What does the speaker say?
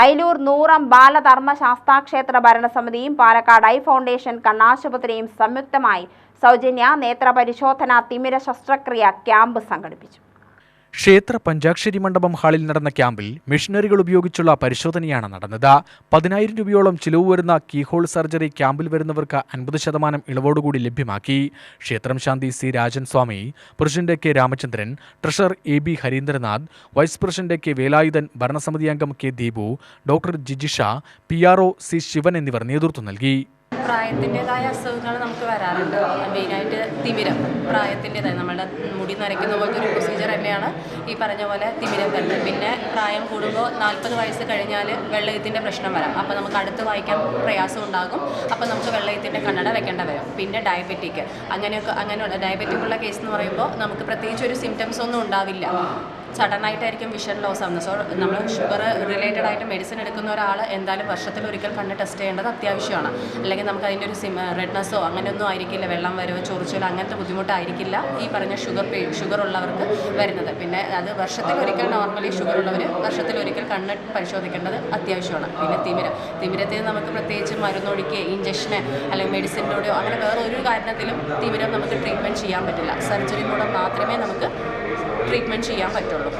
അയലൂർ നൂറം ബാലധർമ്മ ശാസ്താക്ഷേത്ര ഭരണസമിതിയും പാലക്കാട് ഐ ഫൗണ്ടേഷൻ കണ്ണാശുപത്രിയും സംയുക്തമായി സൗജന്യ നേത്രപരിശോധന തിമിര ശസ്ത്രക്രിയ ക്യാമ്പ് സംഘടിപ്പിച്ചു. ക്ഷേത്ര പഞ്ചാക്ഷരി മണ്ഡപം ഹാളിൽ നടന്ന ക്യാമ്പിൽ മെഷീനറികൾ ഉപയോഗിച്ചുള്ള പരിശോധനയാണ് നടന്നത്. പതിനായിരം രൂപയോളം ചിലവ് വരുന്ന കീഹോൾ സർജറി ക്യാമ്പിൽ വരുന്നവർക്ക് അൻപത് ശതമാനം ഇളവോടുകൂടി ലഭ്യമാക്കി. ക്ഷേത്രം ശാന്തി C. Rajan Swami president K. Ramachandran treasurer A. B. Harindranath vice president K. Velayudhan ഭരണസമിതി അംഗം K. Deepu doctor Jijisha P. R. O. C. Shivan എന്നിവർ നേതൃത്വം നൽകി. പ്രായത്തിന്റെതായ അസുഖങ്ങൾ നമുക്ക് വരാറുണ്ട്. മെയിനായിട്ട് തിമിരം. പ്രായത്തിന്റെതായ. നമ്മുടെ മുടി നരയ്ക്കുന്ന പോലത്തെ ഒരു പ്രൊസീജിയർ തന്നെയാണ് ഈ പറഞ്ഞ പോലെ തിമിരം വരുന്നത്. പിന്നെ പ്രായം കൂടുമ്പോൾ നാൽപ്പത് വയസ്സ് കഴിഞ്ഞാൽ വെള്ളയത്തിന്റെ പ്രശ്നം വരാം. അപ്പോൾ നമുക്ക് അടുത്ത് വായിക്കാൻ പ്രയാസം ഉണ്ടാകും. അപ്പോൾ നമുക്ക് വെള്ളയത്തിന്റെ കണ്ണട വെക്കേണ്ട വരും. പിന്നെ ഡയബറ്റിക് അങ്ങനെയൊക്കെ അങ്ങനെയുള്ള ഡയബറ്റിക്കുള്ള കേസ് എന്ന് പറയുമ്പോൾ നമുക്ക് പ്രത്യേകിച്ച് ഒരു സിംറ്റംസ് ഒന്നും ഉണ്ടാവില്ല. സഡൻ ആയിട്ടായിരിക്കും വിഷൻ ലോസ് ആവുന്നത്. സോ നമ്മൾ ഷുഗർ റിലേറ്റഡ് ആയിട്ട് മെഡിസിൻ എടുക്കുന്ന ഒരാൾ എന്തായാലും വർഷത്തിൽ ഒരിക്കൽ കണ്ണ് ടെസ്റ്റ് ചെയ്യേണ്ടത് അത്യാവശ്യമാണ്. അല്ലെങ്കിൽ നമുക്ക് അതിന്റെ ഒരു സിം റെഡ്നെസ്സോ അങ്ങനെയൊന്നും ആയിരിക്കില്ല. വെള്ളം വരവോ ചൊറിച്ചിലോ അങ്ങനത്തെ ബുദ്ധിമുട്ടായിരിക്കില്ല ഈ പറഞ്ഞ ഷുഗർ ഷുഗർ ഉള്ളവർക്ക് വരുന്നത്. പിന്നെ അത് വർഷത്തിൽ ഒരിക്കൽ നോർമലി ഷുഗർ ഉള്ളവർ വർഷത്തിൽ ഒരിക്കൽ കണ്ണ് പരിശോധിക്കേണ്ടത് അത്യാവശ്യമാണ്. പിന്നെ തിമിരം. തിമിരത്തിന് നമുക്ക് പ്രത്യേകിച്ച് മരുന്നൊഴിക്കുക ഇഞ്ചക്ഷന് അല്ലെങ്കിൽ മെഡിസിനിലൂടെയോ അങ്ങനെ വേറെ ഒരു കാരണത്തിലും തിമിരം നമുക്ക് ട്രീറ്റ്മെന്റ് ചെയ്യാൻ പറ്റില്ല. സർജറി കൂടെ മാത്രമേ നമുക്ക് ട്രീറ്റ്മെന്റ് ചെയ്യാൻ പറ്റുള്ളൂ.